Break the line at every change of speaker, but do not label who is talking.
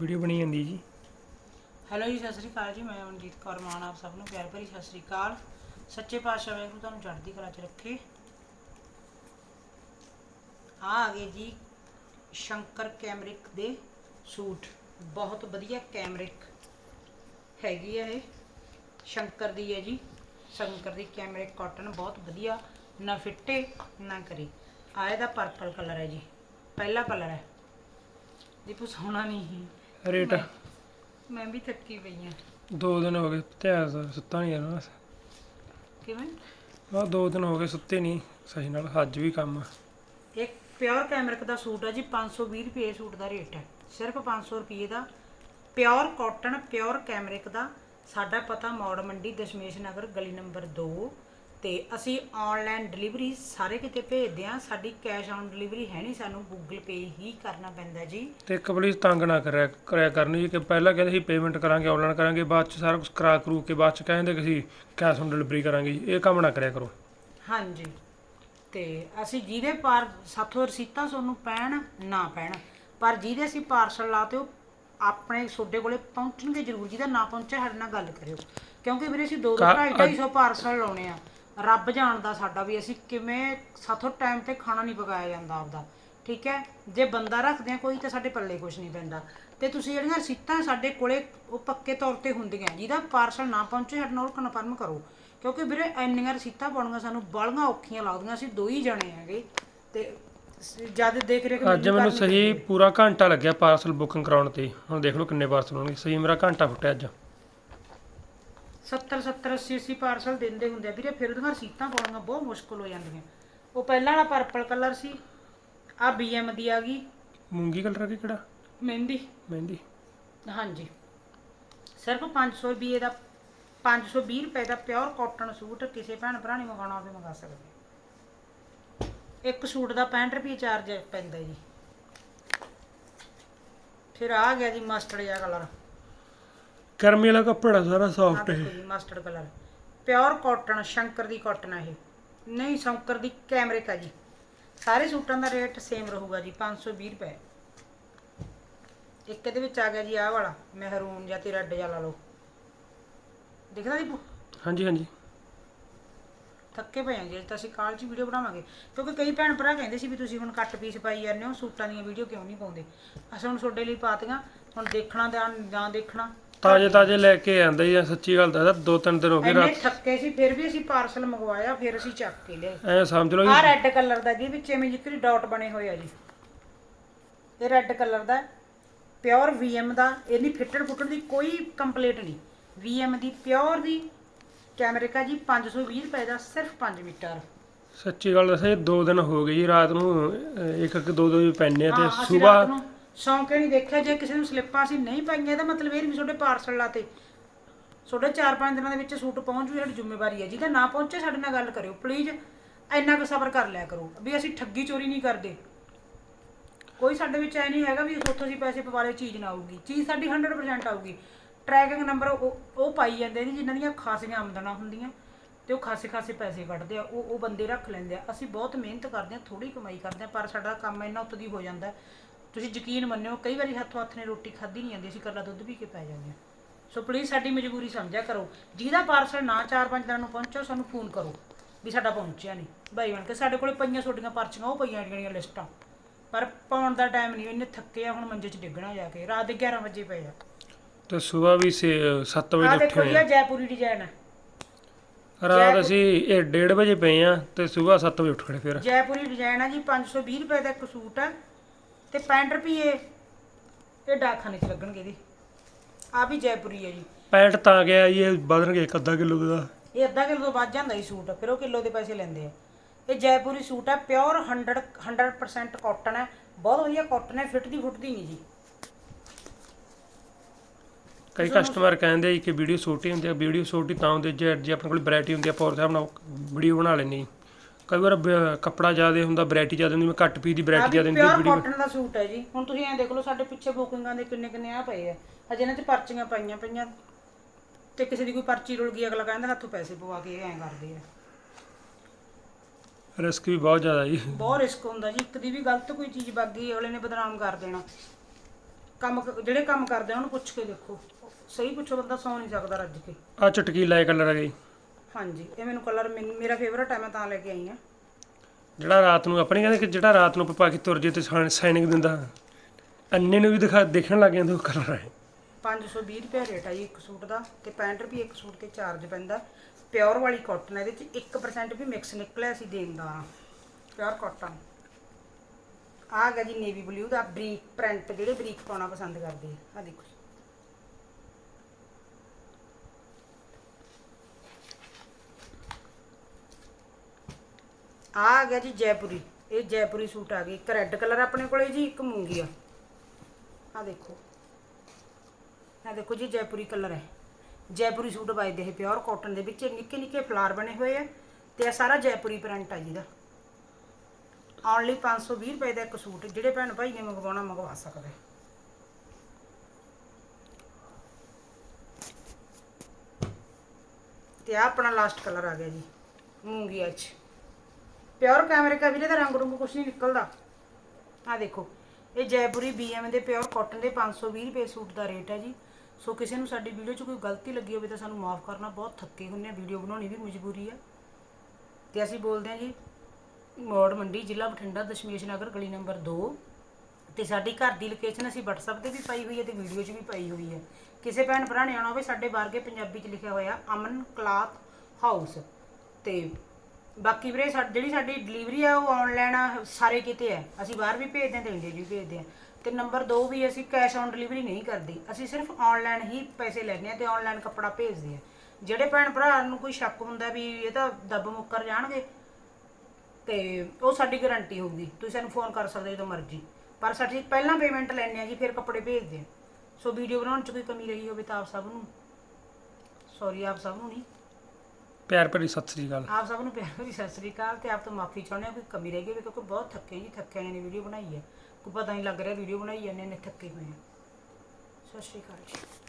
Video ਬਣੀ ਜਾਂਦੀ ਜੀ।
ਹੈਲੋ ਜੀ, ਸਤਿ ਸ੍ਰੀ ਅਕਾਲ ਜੀ। ਮੈਂ ਮਨਜੀਤ ਕੌਰ ਮਾਨ, ਆਪ ਸਭ ਨੂੰ ਪਿਆਰ ਭਰੀ ਸਤਿ ਸ੍ਰੀ ਅਕਾਲ। ਸੱਚੇ ਪਾਤਸ਼ਾਹ ਵਾਹਿਗੁਰੂ ਤੁਹਾਨੂੰ ਚੜ੍ਹਦੀ ਕਲਾ 'ਚ ਰੱਖੇ। ਆ ਆ ਗਏ ਜੀ ਸ਼ੰਕਰ ਕੈਮਰਿਕ ਦੇ ਸੂਟ। ਬਹੁਤ ਵਧੀਆ ਕੈਮਰਿਕ ਹੈਗੀ ਆ ਇਹ। ਸ਼ੰਕਰ ਦੀ ਹੈ ਜੀ। ਸ਼ੰਕਰ ਦੀ ਕੈਮਰਿਕ ਕਾਟਨ ਬਹੁਤ ਵਧੀਆ। ਨਾ ਫਿੱਟੇ, ਨਾ ਕਰੇ ਆ ਇਹਦਾ ਪਰਪਲ ਕਲਰ ਹੈ ਜੀ। ਪਹਿਲਾ ਕਲਰ ਹੈ। ਦੀਪੂ, ਸੋਹਣਾ ਨਹੀਂ
ਰੇਟ?
ਮੈਂ ਵੀ ਥੱਕੀ ਪਈ ਹਾਂ
ਦੋ ਦਿਨ ਹੋ ਗਏ ਧਿਆਨ ਸੁੱਤਾ ਨਹੀਂ ਜਾਣਾ
ਕਿਵੇਂ?
ਆ ਦੋ ਦਿਨ ਹੋ ਗਏ ਸੁੱਤੇ ਨਹੀਂ ਸਹੀ ਨਾਲ ਅੱਜ ਵੀ ਕੰਮ ਆ।
ਇੱਕ ਪਿਓਰ ਕੈਮਰਿਕ ਦਾ ਸੂਟ ਹੈ ਜੀ 520 ਰੁਪਏ ਸੂਟ ਦਾ ਰੇਟ ਹੈ ਸਿਰਫ 500 ਰੁਪਏ ਦਾ। ਪਿਓਰ ਕਾਟਨ ਪਿਓਰ ਕੈਮਰਿਕ ਦਾ। ਸਾਡਾ ਪਤਾ ਮੌੜ ਮੰਡੀ ਦਸ਼ਮੇਸ਼ ਨਗਰ ਗਲੀ ਨੰਬਰ 2 ਤੇ ਅਸੀਂ ਆਨਲਾਈਨ ਡਿਲੀਵਰੀ ਸਾਰੇ ਕਿਤੇ ਭੇਜਦੇ ਹਾਂ। ਸਾਡੀ ਕੈਸ਼ ਔਨ ਡਿਲੀਵਰੀ ਹੈ ਨਹੀਂ। ਸਾਨੂੰ ਗੂਗਲ ਪੇ ਹੀ ਕਰਨਾ ਪੈਂਦਾ ਜੀ।
ਤੇ ਇੱਕ ਪਲੀਜ਼ ਤੰਗ ਨਾ ਕਰਿਆ ਕਰਿਆ ਕਰਨ ਜੀ ਕਿ ਪਹਿਲਾਂ ਕਹਿੰਦੇ ਸੀ ਪੇਮੈਂਟ ਕਰਾਂਗੇ ਆਨਲਾਈਨ ਕਰਾਂਗੇ ਬਾਅਦ ਚ ਸਾਰਾ ਕੁਝ ਕਰਾ ਕਰੂ ਕੇ ਬਾਅਦ ਚ ਕਹਿੰਦੇ ਕਿ ਅਸੀਂ ਕੈਸ਼ ਔਨ ਡਿਲੀਵਰੀ ਕਰਾਂਗੇ ਜੀ। ਇਹ ਕੰਮ ਨਾ ਕਰਿਆ ਕਰੋ।
ਹਾਂਜੀ। ਤੇ ਅਸੀਂ ਜਿਹਦੇ ਪਾਰ ਸਾਥੋਂ ਰਸੀਤਾਂ ਤੁਹਾਨੂੰ ਪੈਣ ਨਾ ਪੈਣ ਪਰ ਜਿਹਦੇ ਅਸੀਂ ਪਾਰਸਲ ਲਾਤੇ ਉਹ ਆਪਣੇ ਤੁਹਾਡੇ ਕੋਲੇ ਪਹੁੰਚਣਗੇ ਜ਼ਰੂਰ। ਜਿਹਦਾ ਨਾ ਪਹੁੰਚਿਆ ਸਾਡੇ ਨਾਲ ਗੱਲ ਕਰਿਓ। ਕਿਉਂਕਿ ਵੀਰੇ ਅਸੀਂ ਦੋ ਦੋ ਢਾਈ ਢਾਈ ਸੌ ਪਾਰਸਲ ਲਾਉਣੇ ਆ। ਰੱਬ ਜਾਣਦਾ ਸਾਡਾ ਵੀ ਅਸੀਂ ਕਿਵੇਂ ਸਾਥੋਂ ਟਾਈਮ ਤੇ ਖਾਣਾ ਨਹੀਂ ਪਕਾਇਆ ਜਾਂਦਾ ਆਪਦਾ ਠੀਕ ਹੈ? ਜੇ ਬੰਦਾ ਰੱਖਦੇ ਆ ਕੋਈ ਤਾਂ ਸਾਡੇ ਪੱਲੇ ਕੁਝ ਨਹੀਂ ਪੈਂਦਾ। ਤੇ ਤੁਸੀਂ ਜਿਹੜੀਆਂ ਰਸੀਤਾਂ ਸਾਡੇ ਕੋਲੇ ਉਹ ਪੱਕੇ ਤੌਰ ਤੇ ਹੁੰਦੀਆਂ ਜਿਹਦਾ ਪਾਰਸਲ ਨਾ ਪਹੁੰਚੇ ਸਾਡੇ ਨਾਲ ਕਨਫਰਮ ਕਰੋ। ਕਿਉਂਕਿ ਵੀਰੇ ਇੰਨੀਆਂ ਰਸੀਤਾਂ ਪਾਉਣੀਆਂ ਸਾਨੂੰ ਬਾਲੀਆਂ ਔਖੀਆਂ ਲੱਗਦੀਆਂ ਅਸੀਂ ਦੋ ਹੀ ਜਣੇ ਹੈਗੇ। ਤੇ ਜਦ ਦੇਖ ਰਹੇ ਕਿ
ਅੱਜ ਮੈਨੂੰ ਸਹੀ ਪੂਰਾ ਘੰਟਾ ਲੱਗਿਆ ਪਾਰਸਲ ਬੁਕਿੰਗ ਕਰਾਉਣ ਤੇ। ਹੁਣ ਦੇਖ ਲਓ ਕਿੰਨੇ ਪਾਰਸਲ ਹੋਣਗੇ। ਸਹੀ ਮੇਰਾ ਘੰਟਾ ਫੁੱਟਿਆ ਅੱਜ।
70 70 80 80 ਪਾਰਸਲ ਦਿੰਦੇ ਹੁੰਦੇ ਆ ਵੀਰੇ ਫਿਰ ਉਹਦੀਆਂ ਰਸੀਤਾਂ ਪਾਉਣੀਆਂ ਬਹੁਤ ਮੁਸ਼ਕਲ ਹੋ ਜਾਂਦੀਆਂ। ਉਹ ਪਹਿਲਾਂ ਵਾਲਾ ਪਰਪਲ ਕਲਰ ਸੀ ਆ ਬੀਐਮ ਦੀ ਆ ਗਈ।
ਮੂੰਗੀ ਕਲਰ ਕੀ ਕਿਹੜਾ?
ਮਹਿੰਦੀ।
ਮਹਿੰਦੀ।
ਹਾਂਜੀ। ਸਿਰਫ 500 ਰੁਪਏ ਦਾ 520 ਰੁਪਏ ਦਾ ਪਿਓਰ ਕਾਟਨ ਸੂਟ ਕਿਸੇ ਭੈਣ ਭਰਾ ਨੇ ਮੰਗਾਉਣਾ ਹੋਵੇ ਮੰਗਾ ਸਕਦੇ ਇੱਕ ਸੂਟ ਦਾ 65 ਰੁਪਏ ਚਾਰਜ ਪੈਂਦਾ ਜੀ। ਫਿਰ ਆ ਗਿਆ ਜੀ ਮਸਟਰਡ ਜਿਹਾ ਕਲਰ
ਗਰਮੀ ਵਾਲਾ ਕੱਪੜਾ ਸਾਰਾ ਸੌਫਟ ਹੈ।
ਜੀ mustard colour pure cotton Shankar ਦੀ ਕਾਟਨ ਹੈ ਇਹ। ਨਹੀਂ ਸ਼ੰਕਰ ਦੀ ਕੈਮਰਿਕ ਆ ਜੀ। ਸਾਰੇ ਸੂਟਾਂ ਦਾ ਰੇਟ ਸੇਮ ਰਹੂਗਾ ਜੀ 520 ਰੁਪਏ। ਇੱਕ ਇਹਦੇ ਵਿੱਚ ਆ ਗਿਆ ਜੀ ਆਹ ਵਾਲਾ ਮਹਿਰੂਨ ਜਾਂ ਤੇ ਰੈੱਡ ਜਿਹਾ ਲਾ ਲਓ। ਦਿਖਦਾ ਜੀ
ਹਾਂਜੀ ਹਾਂਜੀ।
ਥੱਕੇ ਪਏ ਆਂ ਜੀ ਤਾਂ ਅਸੀਂ ਕਾਲ 'ਚ ਵੀਡੀਓ ਬਣਾਵਾਂਗੇ। ਕਿਉਂਕਿ ਕਈ ਭੈਣ ਭਰਾ ਕਹਿੰਦੇ ਸੀ ਵੀ ਤੁਸੀਂ ਹੁਣ ਕੱਟ ਪੀਸ ਪਾਈ ਜਾਂਦੇ ਹੋ ਸੂਟਾਂ ਦੀਆਂ ਵੀਡੀਓ ਕਿਉਂ ਨਹੀਂ ਪਾਉਂਦੇ? ਅਸੀਂ ਹੁਣ ਤੁਹਾਡੇ ਲਈ ਪਾਤੀਆਂ ਹੁਣ ਦੇਖਣਾ ਜਾਂ ਨਾ ਦੇਖਣਾ।
ਤਾਜੇ ਤਾਜੇ ਲੈ ਕੇ ਆਂਦੇ ਜਾਂ ਸੱਚੀ ਗੱਲ ਦੱਸਦਾ ਦੋ ਤਿੰਨ ਦਿਨ ਹੋ ਗਏ
ਇੰਨੇ ਥੱਕੇ ਸੀ ਫਿਰ ਵੀ ਅਸੀਂ ਪਾਰਸਲ ਮੰਗਵਾਇਆ ਫਿਰ ਅਸੀਂ ਚੱਕ ਕੇ ਲਿਆਏ।
ਐ ਸਮਝ ਲਓ
ਆਹ
ਜੀ
ਰੈੱਡ ਕਲਰ ਦਾ ਜੀ ਵਿੱਚ ਐਵੇਂ ਜਿਕਰੀ ਡਾਟ ਬਣੇ ਹੋਏ ਆ ਜੀ। ਇਹ ਰੈੱਡ ਕਲਰ ਦਾ ਪਿਓਰ ਵੀਐਮ ਦਾ ਇਹਨੀ ਫਿੱਟਣ ਫੁੱਟਣ ਦੀ ਕੋਈ ਕੰਪਲੀਟ ਨਹੀਂ। ਵੀਐਮ ਦੀ ਪਿਓਰ ਦੀ ਕੈਮਰਿਕਾ ਜੀ 520 ਰੁਪਏ ਦਾ ਸਿਰਫ 5 ਮੀਟਰ।
ਸੱਚੀ ਗੱਲ ਦੱਸਾਂ ਇਹ ਦੋ ਦਿਨ ਹੋ ਗਏ ਜੀ ਰਾਤ ਨੂੰ ਅਹ, ਇੱਕ ਇੱਕ ਦੋ ਦੋ ਵੀ ਪੈਣੇ
ਹਾਂ
ਤੇ
ਅਸੀਂ ਰਾਤ
ਸਵੇਰ
ਨੂੰ ਸੌਂਕੇ ਨਹੀਂ ਦੇਖਿਆ, ਜੇ ਕਿਸੇ ਨੂੰ ਸਲਿੱਪਾਂ ਅਸੀਂ ਨਹੀਂ ਪਾਈਆਂ ਇਹਦਾ ਮਤਲਬ ਇਹ ਨਹੀਂ ਵੀ ਤੁਹਾਡੇ ਪਾਰਸਲ ਲਾਤੇ। ਤੁਹਾਡੇ 4-5 ਦਿਨਾਂ ਦੇ ਵਿੱਚ ਸੂਟ ਪਹੁੰਚ ਜੂ ਸਾਡੀ ਜ਼ਿੰਮੇਵਾਰੀ ਹੈ ਜਿਹਦਾ ਨਾ ਪਹੁੰਚੇ, ਸਾਡੇ ਨਾਲ ਗੱਲ ਕਰਿਓ ਪਲੀਜ਼ ਇੰਨਾ ਕੁ ਸਬਰ ਕਰ ਲਿਆ ਕਰੋ ਵੀ ਅਸੀਂ ਠੱਗੀ ਚੋਰੀ ਨਹੀਂ ਕਰਦੇ। ਕੋਈ ਸਾਡੇ ਵਿੱਚ ਐ ਨਹੀਂ ਹੈਗਾ ਵੀ ਉੱਥੋਂ ਅਸੀਂ ਪੈਸੇ ਪਵਾਲੇ ਚੀਜ਼ ਨਾ ਆਊਗੀ। ਚੀਜ਼ ਸਾਡੀ 100% ਆਊਗੀ। ਟਰੈਕਿੰਗ ਨੰਬਰ ਉਹ ਉਹ ਪਾਈ ਜਾਂਦੇ ਨੇ ਜਿਨ੍ਹਾਂ ਦੀਆਂ ਖਾਸੀਆਂ ਆਮਦਨਾਂ ਹੁੰਦੀਆਂ ਤੇ ਉਹ ਖਾਸੇ ਖਾਸੇ ਪੈਸੇ ਕੱਢਦੇ ਆ, ਉਹ ਉਹ ਬੰਦੇ ਰੱਖ ਲੈਂਦੇ ਆ। ਅਸੀਂ ਬਹੁਤ ਮਿਹਨਤ ਕਰਦੇ ਆ ਥੋੜੀ ਕਮਾਈ ਕਰਦੇ ਆ, ਪਰ ਸਾਡਾ ਕੰਮ ਇੰਨਾ ਉੱਤਦੀ ਹੋ ਜਾਂਦਾ। ਤੁਸੀਂ ਯਕੀਨ ਮੰਨਿਓ ਕਈ ਵਾਰੀ ਹੱਥੋਂ ਹੱਥ ਨੇ ਰੋਟੀ ਖਾਧੀ ਨਹੀਂ ਜਾਂਦੀ ਅਸੀਂ ਇਕੱਲਾ ਦੁੱਧ ਪੀ ਕੇ ਪੈ ਜਾਂਦੇ ਆ ਸੋ ਪਲੀਜ਼ ਸਾਡੀ ਮਜਬੂਰੀ ਸਮਝਿਆ ਕਰੋ। ਜਿਹਦਾ ਪਾਰਸਲ ਨਾ 4-5 ਦਿਨਾਂ ਨੂੰ ਪਹੁੰਚੋ ਸਾਨੂੰ ਫੋਨ ਕਰੋ ਵੀ ਸਾਡਾ ਪਹੁੰਚਿਆ ਨਹੀਂ। ਭਾਈ ਬਣ ਕੇ ਸਾਡੇ ਕੋਲੇ ਪਈਆਂ ਛੋਟੀਆਂ ਪਰਚੀਆਂ ਉਹ ਪਈਆਂ ਜਿਹੜੀਆਂ ਲਿਸਟਾਂ। ਪਰ ਪਾਉਣ ਦਾ ਟਾਈਮ ਨਹੀਂ ਇੰਨੇ ਥੱਕੇ ਆ ਹੁਣ ਮੰਜੇ 'ਚ ਡਿੱਗਣਾ ਜਾ ਕੇ। ਰਾਤ ਦੇ 11 ਵਜੇ ਪਏ ਆ।
ਤੇ ਸਵੇਰ ਵੀ 7 ਵਜੇ ਦੇ
ਦੇਖੋ
ਉੱਠੇ
ਜੀ ਜੈਪੁਰੀ ਡਿਜ਼ਾਈਨ ਹੈ
ਆ। ਰਾਤ ਅਸੀਂ ਇਹ 1:30 ਵਜੇ ਪਏ ਆ ਤੇ ਸਵੇਰ 7 ਵਜੇ ਉੱਠ ਖੜੇ ਫਿਰ।
ਜੈਪੁਰੀ ਡਿਜ਼ਾਈਨ ਹੈ ਜੀ 520 ਰੁਪਏ ਦਾ ਇੱਕ ਸੂਟ ਹੈ ਤੇ 65 ਰੁਪਏ ਇਹ ਡਾਕਖਾਨੇ 'ਚ ਲੱਗਣਗੇ ਇਹਦੇ। ਆ ਵੀ ਜੈਪੁਰੀ ਹੈ ਜੀ।
65 ਤਾਂ ਗਿਆ ਜੀ ਇਹ ਵਧਣਗੇ ਇੱਕ ਅੱਧਾ ਕਿਲੋ ਦਾ।
ਇਹ ਅੱਧਾ ਕਿਲੋ ਤੋਂ ਵੱਧ ਜਾਂਦਾ ਜੀ ਸੂਟ ਫਿਰ ਉਹ ਕਿਲੋ ਦੇ ਪੈਸੇ ਲੈਂਦੇ ਆ। ਇਹ ਜੈਪੁਰੀ ਸੂਟ ਹੈ ਪਿਓਰ 100 100% ਕਾਟਨ ਹੈ। ਬਹੁਤ ਵਧੀਆ ਕਾਟਨ ਹੈ ਫਿੱਟਦੀ ਫੁੱਟਦੀ ਨਹੀਂ ਜੀ।
ਕਈ ਕਸਟਮਰ ਕਹਿੰਦੇ ਜੀ ਕਿ ਵੀਡੀਓ ਛੋਟੀ ਹੁੰਦੀ ਆ ਵੀਡੀਓ ਛੋਟੀ ਤਾਂ ਹੁੰਦੀ ਜੇ ਜੇ ਆਪਣੇ ਕੋਲ ਵੈਰਾਈਟੀ ਹੁੰਦੀ ਆ ਪੌਰ ਸਾਹਿਬ ਨਾਲ ਵੀਡੀਓ ਬਣਾ ਲੈਣੀ ਕਈ ਵਾਰ ਬ- ਕੱਪੜਾ ਜ਼ਿਆਦਾ ਹੁੰਦਾ ਵੈਰਾਈਟੀ ਜ਼ਿਆਦਾ ਹੁੰਦੀ ਮੈਂ ਘੱਟ ਪੀ ਦੀ ਵੈਰਾਈਟੀ ਜ਼ਿਆਦਾ ਹੁੰਦੀ
ਪਿਓਰ
ਵੀਡੀਓ
ਕਾਟਨ ਦਾ ਸੂਟ ਹੈ ਜੀ। ਹੁਣ ਤੁਸੀਂ ਐਂ ਦੇਖ ਲਓ ਸਾਡੇ ਪਿੱਛੇ ਬੁਕਿੰਗਾਂ ਦੇ ਕਿੰਨੇ ਕਿੰਨੇ ਆ ਪਏ ਆ। ਅਜੇ ਇਹਨਾਂ 'ਚ ਪਰਚੀਆਂ ਪਾਈਆਂ ਪਈਆਂ ਤੇ ਕਿਸੇ ਦੀ ਕੋਈ ਪਰਚੀ ਰੁਲ ਗਈ ਅਗਲਾ ਕਹਿੰਦਾ ਹੱਥੋਂ ਪੈਸੇ ਪਵਾ ਕੇ ਇਹ ਐਂ ਕਰਦੇ ਆ।
ਰਿਸਕ ਵੀ ਬਹੁਤ ਜ਼ਿਆਦਾ ਜੀ।
ਬਹੁਤ ਰਿਸਕ ਹੁੰਦਾ ਜੀ। ਇੱਕ ਦੀ ਵੀ ਗਲਤ ਕੋਈ ਚੀਜ਼ ਵਗ ਗਈ ਅਗਲੇ ਨੇ ਬਦਨਾਮ ਕਰ ਦੇਣਾ। ਕੰਮ ਕ- ਜਿਹੜੇ ਕੰਮ ਕਰਦੇ ਆ ਉਹਨੂੰ ਪੁੱਛ ਕੇ ਦੇਖੋ। ਸਹੀ ਪੁੱਛੋ ਬੰਦਾ ਸੌ ਨਹੀਂ ਸਕਦਾ ਰੱਜ ਕੇ।
ਆ ਚਟਕੀਲਾ ਕਲਰ ਆ ਗਈ।
ਹਾਂਜੀ ਇਹ ਮੈਨੂੰ ਕਲਰ ਮੇਰਾ ਫੇਵਰਟ ਹੈ ਮੈਂ ਤਾਂ ਲੈ ਕੇ ਆਈ ਆ
ਜਿਹੜਾ ਰਾਤ ਨੂੰ ਆਪਣੇ ਕਹਿੰਦੇ ਕਿ ਜਿਹੜਾ ਰਾਤ ਨੂੰ ਆਪਾਂ ਪਾ ਕੇ ਤੁਰ ਜੇ ਤੇ ਸਾਈਨਿੰਗ ਦਿੰਦਾ ਅੰਨੇ ਨੂੰ ਵੀ ਦਿਖਾ ਦੇਖਣ ਲੱਗ ਜਾਂਦੇ ਉਹ ਕਲਰ ਹੈ।
520 ਰੁਪਏ ਰੇਟ ਆ ਜੀ ਇੱਕ ਸੂਟ ਦਾ ਤੇ 65 ਰੁਪਏ ਇੱਕ ਸੂਟ ਤੇ ਚਾਰਜ ਪੈਂਦਾ। ਪਿਓਰ ਵਾਲੀ ਕਾਟਨ ਇਹਦੇ ਚ 1% ਵੀ ਮਿਕਸ ਨਿਕਲਿਆ ਸੀ ਦੇਣ ਦਾ। ਪਿਓਰ ਕਾਟਨ ਆ ਗਿਆ ਜੀ ਨੇਵੀ ਬਲੂ ਦਾ ਬਰੀਕ ਪ੍ਰਿੰਟ ਜਿਹੜੇ ਬਰੀਕ ਪਾਉਣਾ ਪਸੰਦ ਕਰਦੇ ਆ ਆ ਦੇਖੋ। ਆ ਆ ਗਿਆ ਜੀ ਜੈਪੁਰੀ। ਇਹ ਜੈਪੁਰੀ ਸੂਟ ਆ ਗਏ। ਇੱਕ ਰੈੱਡ ਕਲਰ ਆਪਣੇ ਕੋਲੇ ਜੀ, ਇੱਕ ਮੂੰਗੀ ਆ। ਆ ਦੇਖੋ। ਆ ਦੇਖੋ ਜੀ, ਜੈਪੁਰੀ ਕਲਰ ਹੈ। ਜੈਪੁਰੀ ਸੂਟ ਵੱਜਦੇ ਇਹ ਪਿਓਰ ਕਾਟਨ ਦੇ ਵਿੱਚ। ਨਿੱਕੇ ਨਿੱਕੇ ਫਲਾਰ ਬਣੇ ਹੋਏ ਆ ਤੇ ਇਹ ਸਾਰਾ ਜੈਪੁਰੀ ਪ੍ਰਿੰਟ ਆ ਜਿਹਦਾ ਓਨਲੀ 520 ਰੁਪਏ ਦਾ ਇੱਕ ਸੂਟ ਜਿਹੜੇ ਭੈਣ ਭਾਈ ਨੇ ਮੰਗਵਾਉਣਾ, ਮੰਗਵਾ ਸਕਦੇ। ਤੇ ਆ ਆਪਣਾ ਲਾਸਟ ਕਲਰ ਆ ਗਿਆ ਜੀ ਮੂੰਗੀ ਚ। ਪਿਓਰ ਕੈਮਰੇ ਕਾ ਵੀਰੇ ਦਾ ਰੰਗ ਰੁੰਗ ਕੁਛ ਨਹੀਂ ਨਿਕਲਦਾ। ਆ ਦੇਖੋ, ਇਹ ਜੈਪੁਰੀ ਬੀਐਮ ਦੇ ਪਿਓਰ ਕਾਟਨ ਦੇ 520 ਰੁਪਏ ਸੂਟ ਦਾ ਰੇਟ ਹੈ ਜੀ। ਸੋ ਕਿਸੇ ਨੂੰ ਸਾਡੀ ਵੀਡੀਓ 'ਚ ਕੋਈ ਗਲਤੀ ਲੱਗੀ ਹੋਵੇ ਤਾਂ ਸਾਨੂੰ ਮਾਫ ਕਰਨਾ, ਬਹੁਤ ਥੱਕੇ ਹੁੰਨੇ ਆ, ਵੀਡੀਓ ਬਣਾਉਣੀ ਵੀ ਮਜਬੂਰੀ ਆ। ਤੇ ਅਸੀਂ ਬੋਲਦੇ ਹਾਂ ਜੀ, ਮੋੜ ਮੰਡੀ, ਜ਼ਿਲ੍ਹਾ ਬਠਿੰਡਾ, ਦਸ਼ਮੇਸ਼ ਨਗਰ, ਗਲੀ ਨੰਬਰ 2 ਤੇ ਸਾਡੀ ਘਰ ਦੀ ਲੋਕੇਸ਼ਨ ਅਸੀਂ WhatsApp ਤੇ ਵੀ ਪਾਈ ਹੋਈ ਹੈ ਤੇ ਵੀਡੀਓ 'ਚ ਵੀ ਪਾਈ ਹੋਈ ਹੈ। ਕਿਸੇ ਭੈਣ ਭਰਾ ਨੇ ਆਉਣਾ ਹੋਵੇ, ਸਾਡੇ ਬਾਰਗੇ ਪੰਜਾਬੀ 'ਚ ਲਿਖਿਆ ਹੋਇਆ, ਅਮਨ ਕਲਾਥ ਹਾਊਸ। ਤੇ ਬਾਕੀ ਵੀਰੇ, ਸਾ- ਜਿਹੜੀ ਸਾਡੀ ਡਿਲੀਵਰੀ ਆ, ਉਹ ਆਨਲਾਈਨ ਸਾਰੇ ਕਿਤੇ ਹੈ ਅਸੀਂ ਬਾਹਰ ਵੀ ਭੇਜਦੇ ਹਾਂ ਤੇ ਇੰਡੀਆ 'ਚ ਵੀ ਭੇਜਦੇ ਹਾਂ। ਤੇ ਨੰਬਰ 2 ਵੀ ਅਸੀਂ ਕੈਸ਼ ਔਨ ਡਿਲੀਵਰੀ ਨਹੀਂ ਕਰਦੇ। ਅਸੀਂ ਸਿਰਫ ਆਨਲਾਈਨ ਹੀ ਪੈਸੇ ਲੈਂਦੇ ਹਾਂ ਤੇ ਆਨਲਾਈਨ ਕੱਪੜਾ ਭੇਜਦੇ ਹਾਂ। ਜਿਹੜੇ ਭੈਣ ਭਰਾ ਨੂੰ ਕੋਈ ਸ਼ੱਕ ਹੁੰਦਾ ਵੀ ਇਹ ਤਾਂ ਦੱਬ ਮੁੱਕਰ ਜਾਣਗੇ, ਤੇ ਉਹ ਸਾਡੀ ਗਾਰੰਟੀ ਹੋਊਗੀ। ਤੁਸੀਂ ਸਾਨੂੰ ਫੋਨ ਕਰ ਸਕਦੇ ਹੋ ਜਦੋਂ ਮਰਜ਼ੀ। ਪਰ ਸਾਡੀ ਪਹਿਲਾਂ ਪੇਮੈਂਟ ਲੈਂਦੇ ਹਾਂ ਜੀ, ਫਿਰ ਕੱਪੜੇ ਭੇਜਦੇ ਹਾਂ। ਸੋ ਵੀਡੀਓ ਬਣਾਉਣ 'ਚ ਕੋਈ ਕਮੀ ਰਹੀ ਹੋਵੇ ਤਾਂ ਆਪ ਸਭ ਨੂੰ? ਸੌਰੀ ਆਪ ਸਭ ਨੂੰ ਨਹੀਂ।
ਪਿਆਰ ਭਰੀ ਸਤਿ ਸ੍ਰੀ ਅਕਾਲ।
ਆਪ ਸਭ ਨੂੰ ਪਿਆਰ ਭਰੀ ਸਤਿ ਸ੍ਰੀ ਅਕਾਲ ਤੇ ਆਪ ਤੋਂ ਮਾਫੀ ਚਾਹੁੰਦੇ ਹਾਂ ਕੋਈ ਕਮੀ ਰਹਿ ਗਈ ਹੋਵੇ ਕਿਉਂਕਿ ਬਹੁਤ ਥੱਕੇ ਜੀ, ਥੱਕੇ ਨੇ ਵੀਡੀਓ ਬਣਾਈ ਹੈ। ਕੋਈ ਪਤਾ ਨਹੀਂ ਲੱਗ ਰਿਹਾ ਵੀਡੀਓ ਬਣਾਈ ਜਾਂਦੇ ਨੇ ਥੱਕੇ ਹੋਏ ਆ। ਸਤਿ ਸ੍ਰੀ ਅਕਾਲ ਜੀ।